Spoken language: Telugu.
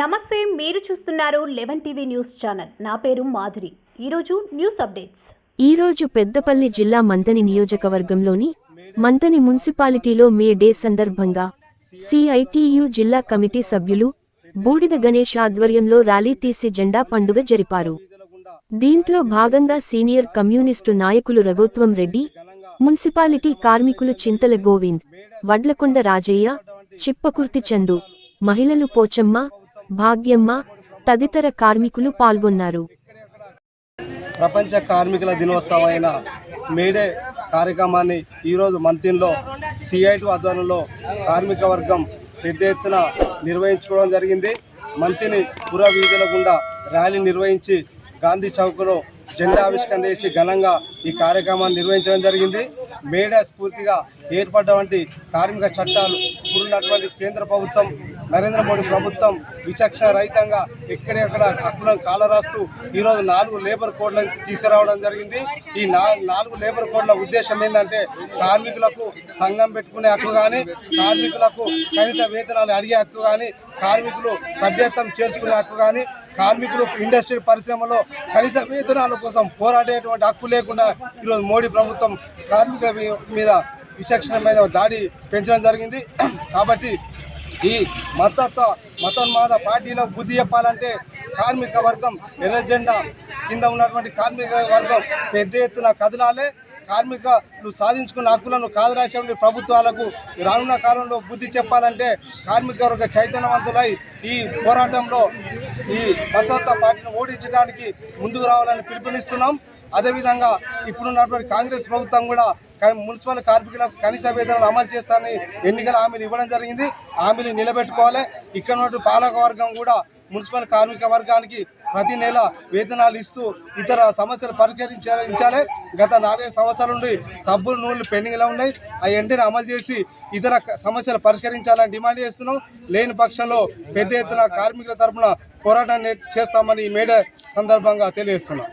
నమస్తే మీరు చూస్తున్నారు లెవెన్ టీవీ న్యూస్ ఛానల్. నా పేరు మాధురి. ఈరోజు న్యూస్ అప్డేట్స్. ఈరోజు పెద్దపల్లి జిల్లా మంతని నియోజకవర్గంలోని మంతని మున్సిపాలిటీలో మే డే సందర్భంగా సిఐటియు జిల్లా కమిటీ సభ్యులు బూడిద గణేష్ ఆధ్వర్యంలో ర్యాలీ తీసి జెండా పండుగ జరిపారు. దీంట్లో భాగంగా సీనియర్ కమ్యూనిస్టు నాయకులు రఘోత్వం రెడ్డి మున్సిపాలిటీ కార్మికులు చింతల గోవింద్ వడ్లకొండ రాజయ్య చిప్పకుర్తి చందు మహిళలు పోచమ్మ భాగ్యమ్మ తదితర కార్మికులు పాల్గొన్నారు. ప్రపంచ కార్మికుల దినోత్సవమైన మేడే కార్యక్రమాన్ని ఈరోజు మంతిన్లో సిఐటి ఆధ్వర్యంలో కార్మిక వర్గం పెద్ద ఎత్తున నిర్వహించుకోవడం జరిగింది. మంతిని పుర వీధుల గుండా ర్యాలీ నిర్వహించి గాంధీ చౌక్లో జెండా ఆవిష్కరణ చేసి ఘనంగా ఈ కార్యక్రమాన్ని నిర్వహించడం జరిగింది. మేడే స్ఫూర్తిగా ఏర్పడ్డటువంటి కార్మిక చట్టాలు ఇప్పుడున్నటువంటి కేంద్ర ప్రభుత్వం నరేంద్ర మోడీ ప్రభుత్వం విచక్షణ రహితంగా ఎక్కడెక్కడ హక్కులను కాలరాస్తూ ఈరోజు నాలుగు లేబర్ కోడ్లను తీసుకురావడం జరిగింది. ఈ నాలుగు లేబర్ కోడ్ల ఉద్దేశం ఏంటంటే కార్మికులకు సంఘం పెట్టుకునే హక్కు కానీ కార్మికులకు కనీస వేతనాలు అడిగే హక్కు కానీ కార్మికులు సభ్యత్వం చేర్చుకునే హక్కు కానీ కార్మికులు ఇండస్ట్రీ పరిశ్రమలో కనీస వేతనాల కోసం పోరాడేటువంటి హక్కు లేకుండా ఈరోజు మోడీ ప్రభుత్వం కార్మికుల మీ- మీద విచక్షణ మీద దాడి పెంచడం జరిగింది. కాబట్టి ఈ మతత్వ మతోన్మాద పార్టీలో బుద్ధి చెప్పాలంటే కార్మిక వర్గం ఎర్రజెండా కింద ఉన్నటువంటి కార్మిక వర్గం పెద్ద ఎత్తున కదలాలే. కార్మికులు సాధించుకున్న హక్కులను కాదరాసేటువంటి ప్రభుత్వాలకు రానున్న కాలంలో బుద్ధి చెప్పాలంటే కార్మిక వర్గ చైతన్యవంతులై ఈ పోరాటంలో ఈ మతత్వ పార్టీని ఓడించడానికి ముందుకు రావాలని పిలుపునిస్తున్నాం. అదేవిధంగా ఇప్పుడున్నటువంటి కాంగ్రెస్ ప్రభుత్వం కూడా మున్సిపల్ కార్మికులకు కనీస వేతనాలు అమలు చేస్తారని ఎన్నికల హామీలు ఇవ్వడం జరిగింది. హామీలు నిలబెట్టుకోవాలి. ఇక్కడ ఉన్నటువంటి పాలక వర్గం కూడా మున్సిపల్ కార్మిక వర్గానికి ప్రతి నెల వేతనాలు ఇస్తూ ఇతర సమస్యలు పరిష్కరించాలి. గత నాలుగైదు సంవత్సరాల నుండి సబ్బులు నూళ్ళు పెండింగ్లో ఉన్నాయి. ఆ వెంటనే అమలు చేసి ఇతర సమస్యలు పరిష్కరించాలని డిమాండ్ చేస్తున్నాం. లేని పక్షంలో పెద్ద ఎత్తున కార్మికుల తరఫున పోరాటాన్ని చేస్తామని ఈ మేడ సందర్భంగా తెలియజేస్తున్నాం.